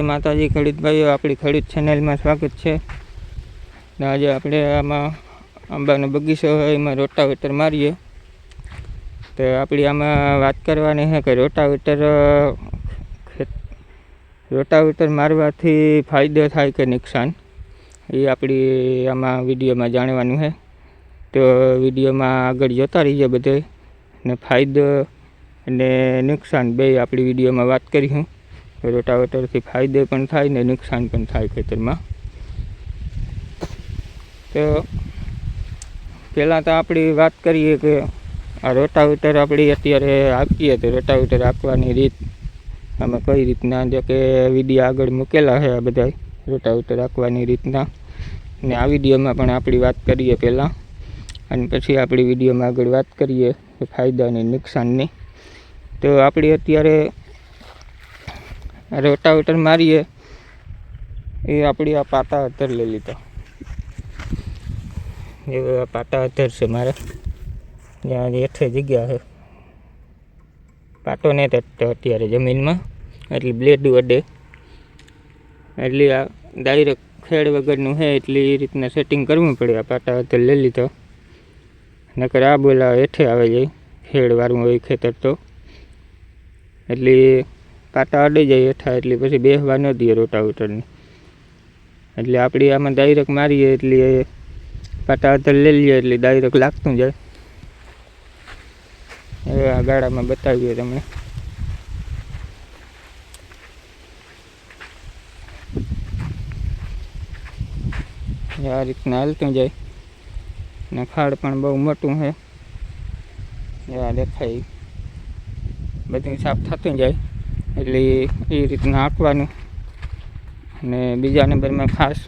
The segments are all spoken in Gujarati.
જય માતાજી ખેડૂત આપણી ખેડૂત ચેનલમાં સ્વાગત છે. આજે આપણે આમાં આંબાનો બગીચો હોય એમાં રોટાવેટર મારીએ. તો આપણી આમાં વાત કરવાની છે કે રોટાવેટર રોટાવેટર મારવાથી ફાયદો થાય કે નુકસાન? એ આપણી આમાં વિડીયોમાં જાણવાનું છે. તો વિડીયોમાં આગળ જોતા રહીએ બધે. ને ફાયદો અને નુકસાન બે આપણી વિડીયોમાં વાત કરીશું. રોટાવેટરથી ફાયદો પણ થાય ને નુકસાન પણ થાય ખેતરમાં. તો પહેલાં તો આપણી વાત કરીએ કે આ રોટાવેટર આપણી અત્યારે આપીએ તો રોટાવેટર આપવાની રીત આમાં કઈ રીતના? જો કે વીડિયો આગળ મૂકેલા છે આ બધા રોટાવેટર આપવાની રીતના. ને આ વિડીયોમાં પણ આપણી વાત કરીએ પહેલાં. અને પછી આપણી વિડીયોમાં આગળ વાત કરીએ ફાયદા અને નુકસાનની. તો આપણી અત્યારે રોટાવેટર મારીએ, એ આપણી આ પાટા અત્તર લઈ લીધો. એ આ પાટા અત્તર છે મારે. ત્યાં હેઠે જગ્યા છે. પાટો નહીં તટતો અત્યારે જમીનમાં. એટલે બ્લેડ વડે. એટલે આ ડાયરેક્ટ ખેડ વગરનું છે, એટલે એ રીતના સેટિંગ કરવું પડે આ પાટા અત્તર લઈ લીધો. નકર આ બોલા હેઠે આવે જાય ખેડવાળું હોય ખેતર તો. એટલે પાટા અડી જાય હેઠા એટલે પછી બેસવા ન દે રોટાવેટરને. એટલે આપણે આમાં ડાયરેક્ટ મારીએ એટલે એ પાટા અંદર લઈ લઈએ એટલે ડાયરેક્ટ લાગતું જાય. હવે આ ગાડામાં બતાવીએ તમને. આ રીતના હાલતું જાય. ને ખાડ પણ બહુ મોટું છે. આ દેખાય. બધું સાફ થતું જાય. એટલે એ રીતના આંકવાનું અને બીજા નંબરમાં ખાસ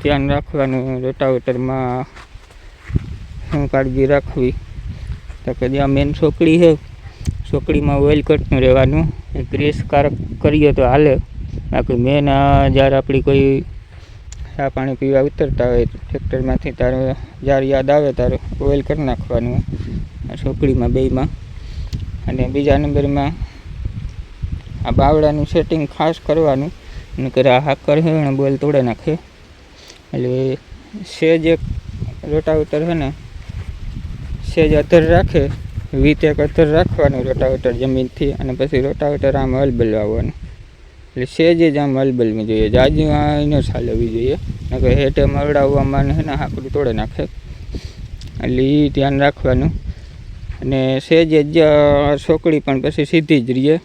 ધ્યાન રાખવાનું રોટાવેટરમાં શું કાળજી રાખવી. તો કે જ્યાં મેન સોકડી છે સોકડીમાં ઓઇલ કટનું રહેવાનું. ગ્રેસ કારક કરીએ તો હાલે. બાકી મેન જ્યારે આપણી કોઈ ચા પાણી પીવા ઉતરતા હોય, ટ્રેક્ટરમાંથી તારે જ્યારે યાદ આવે ત્યારે ઓઇલ કરી નાખવાનું આ સોકડીમાં બેયમાં. અને બીજા નંબરમાં આ બાવડાનું સેટિંગ ખાસ કરવાનું. નકર આ હાકર હે ને બોલ તોડે નાખે. એટલે સેજ એક રોટાવેટર છે ને, સેજ અધર રાખે, વીત એક અધર રાખવાનું રોટાવેટર જમીનથી અને પછી રોટાવેટર આમ હલબલ વાવવાનું. એટલે સેજ જ આમ હલબલવી જોઈએ. જાજી ન ચાલવી જોઈએ. નકર હેઠે મરડાવવામાં હે ને હાકડું તોડે નાખે. એટલે એ ધ્યાન રાખવાનું. અને સેજ જ છોકડી પણ પછી સીધી જ રહીએ.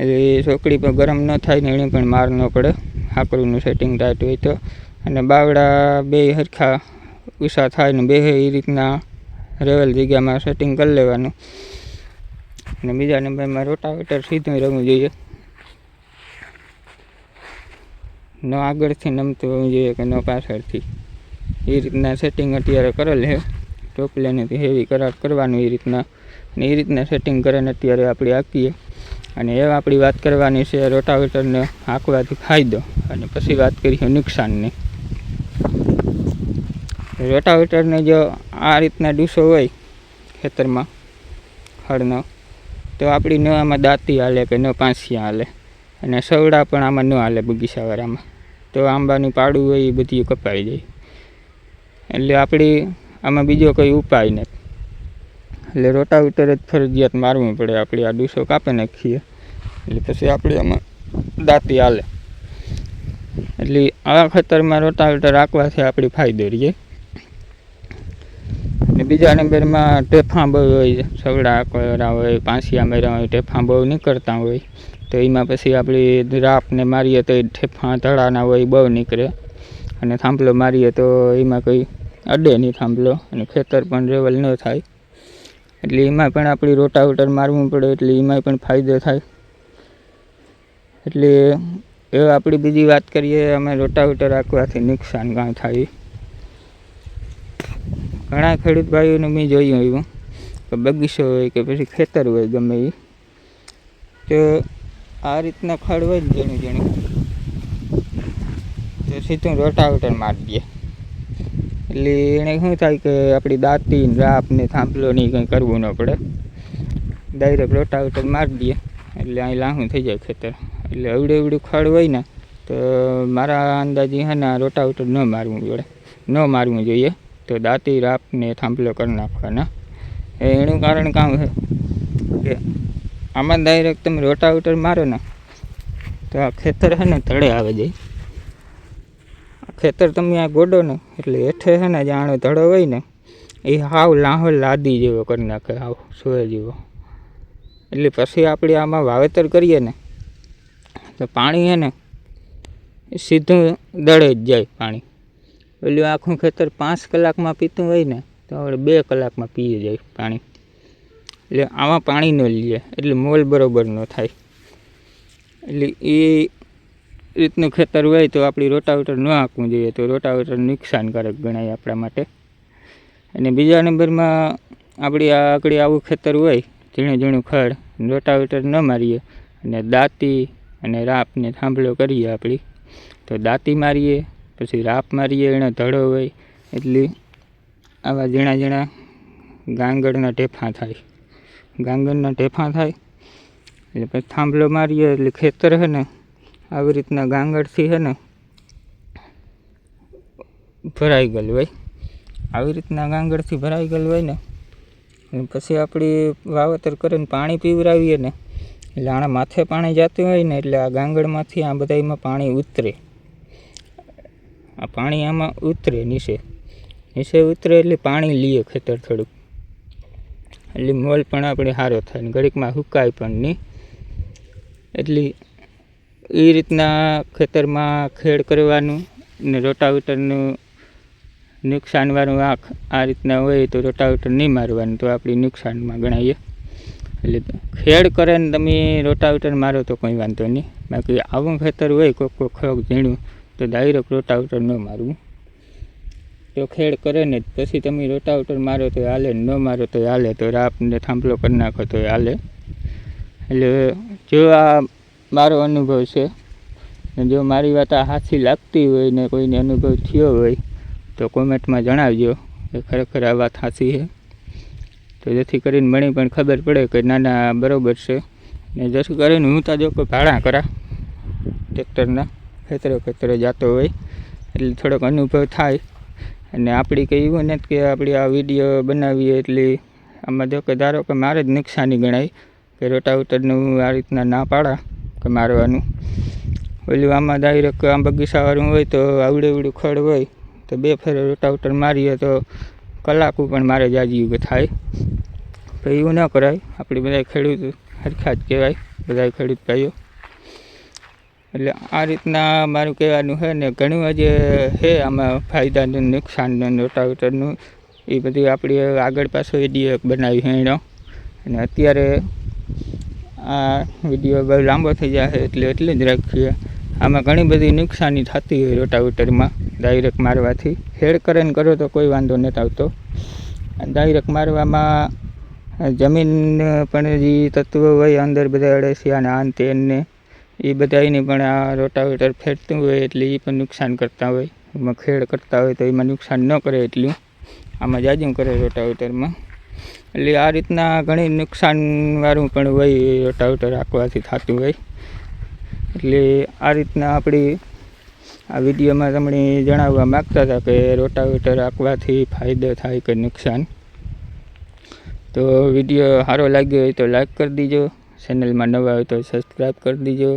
એ છોકરી પણ ગરમ ન થાય ને એને પણ માર ન પડે. હાકડીનું સેટિંગ ટાઈટ હોય તો. અને બાવડા બે હરખા ઉષા થાય ને બે એ રીતના રહેવાલ જગ્યામાં સેટિંગ કરી લેવાનું. અને બીજા નંબરમાં રોટાવેટર સીધું રહેવું જોઈએ. ન આગળથી નમતું હોવું જોઈએ કે ન પાછળથી. એ રીતના સેટિંગ અત્યારે કરેલ છે. ટોપલેને હેવી કરાર કરવાનું એ રીતના. અને એ રીતના સેટિંગ કરીને અત્યારે આપણે આપીએ. અને એ આપણી વાત કરવાની છે રોટાવેટરને હાંકવાથી ફાયદો અને પછી વાત કરીશું નુકસાનની. રોટાવેટરને જો આ રીતના ડૂસો હોય ખેતરમાં હળનો, તો આપણી ન આમાં દાંતી હાલે કે ન પાંસિયા હાલે અને સવડા પણ આમાં ન હાલે બગીચાવાળામાં. તો આંબાનું પાડું હોય એ બધું કપાઈ જાય. એટલે આપણી આમાં બીજો કોઈ ઉપાય નથી. એટલે રોટાવેટર જ ફરજિયાત મારવું પડે. આપણે આ ડૂસો કાપી નાખીએ. એટલે પછી આપણે આમાં દાંતી હાલે. એટલે આ ખેતરમાં રોટાવેટર રાખવાથી આપણે ફાયદો રહીએ અને બીજા નંબરમાં ટેફા બહુ હોય, સવડા કોયરા હોય, પાંસિયા મેરા હોય, ટેફા બહુ નીકળતા હોય. તો એમાં પછી આપણી રાપને મારીએ તો ઠેફા ધડાના હોય, બહુ નીકળે. અને થાંભલો મારીએ તો એમાં કંઈ અડે નહીં થાંભલો અને ખેતર પણ રેવલ ન થાય. એટલે એમાં પણ આપણી રોટાવેટર મારવું પડે, એટલે એમાંય પણ ફાયદો થાય. એટલે એ આપણી બીજી વાત કરીએ, અમે રોટાવેટર રાખવાથી નુકસાન કાંઈ થાય. ઘણા ખેડૂત ભાઈઓને મેં જોયું એવું કે બગીચો હોય કે પછી ખેતર હોય ગમે એ તો આ રીતના ખડ હોય જેણી જેણી. તો સીધું રોટાવેટર મારી દે. એટલે એને શું થાય કે આપણી દાંતી રાપને થાંભલો ને કંઈ કરવું ન પડે. ડાયરેક્ટ રોટાવેટર મારી દઈએ એટલે અહીં લાહું થઈ જાય ખેતર. એટલે અવડે અવડું ખડ હોય ને, તો મારા અંદાજે હે ને રોટાવેટર ન મારવું જોડે ન મારવું જોઈએ. તો દાંતી રાપને થાંભલો કરી નાખવાના. એનું કારણ કામ છે કે આમાં ડાયરેક્ટ તમે રોટાવેટર મારો ને, તો આ ખેતર છે ને તળે આવે જાય. ખેતર તમે આ ગોડો ને, એટલે હેઠે છે ને જાણે ધડો હોય ને, એ હાવ લાહો લાદી જેવો કરી નાખે, હાવ સોય જેવો. એટલે પછી આપણે આમાં વાવેતર કરીએ ને, તો પાણી છે ને સીધું દળે જ જાય પાણી. પેલું આખું ખેતર પાંચ કલાકમાં પીતું હોય ને, તો આપણે બે કલાકમાં પીએ જાય પાણી. એટલે આમાં પાણી ન લઈએ એટલે મોલ બરોબર ન થાય. એટલે એ રીતનું ખેતર હોય તો આપણી રોટાવેટર ન હાંકવું જોઈએ. તો રોટાવેટર નુકસાનકારક ગણાય આપણા માટે. અને બીજા નંબરમાં આપણી આ આગળ આવું ખેતર હોય, ઝીણું ઝીણું ખડ, રોટાવેટર ન મારીએ અને દાંતી અને રાપને થાંભલો કરીએ આપણી. તો દાંતી મારીએ, પછી રાપ મારીએ, એનો ધડો હોય, એટલે આવા ઝીણા ઝીણા ગાંગડના ઢેફા થાય. ગાંગરના ઢેફા થાય, એટલે પછી થાંભલો મારીએ, એટલે ખેતર છે ને આવી રીતના ગાંગડથી છે ને ભરાઈ ગયેલું હોય. આવી રીતના ગાંગડથી ભરાઈ ગયેલું હોય ને, અને પછી આપણી વાવેતર કરીને પાણી પીવડાવીએ ને, એટલે આના માથે પાણી જતું હોય ને, એટલે આ ગાંગડમાંથી આ બધામાં પાણી ઉતરે. આ પાણી આમાં ઉતરે નીચે. નીચે ઉતરે એટલે પાણી લઈએ ખેતર થોડુંક. એટલે મોલ પણ આપણે સારો થાય ને, ઘડીકમાં સુકાય પણ નહીં. એટલે એ રીતના ખેતરમાં ખેડ કરવાનું ને રોટાવેટરનું નુકસાનવાળું આંખ આ રીતના હોય તો રોટાવેટર નહીં મારવાનું, તો આપણી નુકસાનમાં ગણાય. એટલે ખેડ કરે ને તમે રોટાવેટર મારો તો કંઈ વાંધો નહીં. બાકી આવું ખેતર હોય કોઈક કોઈ ખોક ઝીણું, તો ડાયરેક્ટ રોટાવેટર ન મારવું. તો ખેડ કરે ને પછી તમે રોટાવેટર મારો તો હાલે, ન મારો તો હાલે, તો રાપને થાંભલો કરી નાખો તો હાલે. એટલે જો આ મારો અનુભવ છે. જો મારી વાત આ હાથી લાગતી હોય ને કોઈને અનુભવ થયો હોય, તો કોમેન્ટમાં જણાવજો. કે ખરેખર આ વાત સાચી છે. તો જેથી કરીને મને પણ ખબર પડે કે ના ના બરાબર છે. ને જેથી કરીને હું તાજો કોઈ ભાડા કરા ટ્રેક્ટરના ખેતરે ખેતરે જતો હોય, એટલે થોડોક અનુભવ થાય. અને આપણી કંઈ એવું નથી કે આપણી આ વીડિયો બનાવીએ એટલે આમાં જો કે ધારો કે મારે જ નુકસાની ગણાય, કે રોટાવેટરનું આ રીતના ના પાડા. કે મારવાનું. ઓલું આમાં ડાયરેક્ટ આમ બગીચાવાળું હોય તો આવડે આવડું ખડ હોય તો બે ફેર રોટાવટર મારીએ તો કલાકો પણ મારે જાજી થાય. તો એવું ન કરાય. આપણે બધા ખેડૂત સરખા જ કહેવાય. બધા ખેડૂત ભાઈઓ. એટલે આ રીતના મારું કહેવાનું છે ને ઘણું જે છે આમાં ફાયદાનું, નુકસાનનું, રોટાવેટરનું. એ બધી આપણી આગળ પાછો વીડિયો એક બનાવી એનો અને અત્યારે આ વીડિયો બહુ લાંબો થઈ જાય એટલે એટલે જ રાખીએ. આમાં ઘણી બધી નુકસાની થતી હોય રોટાવેટરમાં ડાયરેક્ટ મારવાથી. હેડ કરીને કરો તો કોઈ વાંધો નથી આવતો. ડાયરેક્ટ મારવામાં જમીન પણ જે તત્વો હોય અંદર બધા અળસિયા ને આન તેનને એ બધાને પણ આ રોટાવેટર ફેરતું હોય એટલે એ પણ નુકસાન કરતા હોય. એમાં ખેડ કરતા હોય તો એમાં નુકસાન ન કરે એટલું. આમાં જાજું કરે રોટાવેટરમાં. એટલે આ રીતના ઘણી નુકસાનવાળું પણ હોય રોટાવેટર રાખવાથી થતું હોય. એટલે આ રીતના આપણી આ વિડીયોમાં તમને જણાવવા માગતા હતા કે રોટાવેટર રાખવાથી ફાયદો થાય કે નુકસાન. તો વીડિયો સારો લાગ્યો હોય તો લાઈક કરી દીજો, ચેનલમાં નવા હોય તો સબસ્ક્રાઈબ કરી દીજો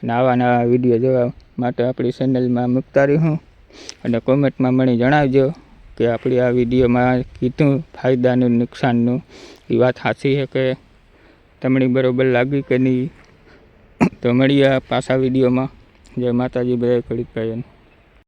અને આવા નવા વીડિયો જોવા માટે આપણી ચેનલમાં મૂકતા રહ્યું અને કોમેન્ટમાં મને જણાવજો કે આપણી આ વિડીયોમાં કીધું ફાયદાનું, નુકસાનનું, એ વાત સાચી છે કે તમને બરાબર લાગી કે નહીં? તો મળીએ પાછા વિડીયોમાં. જય માતાજી બધા ખેડૂત ભાઈઓને.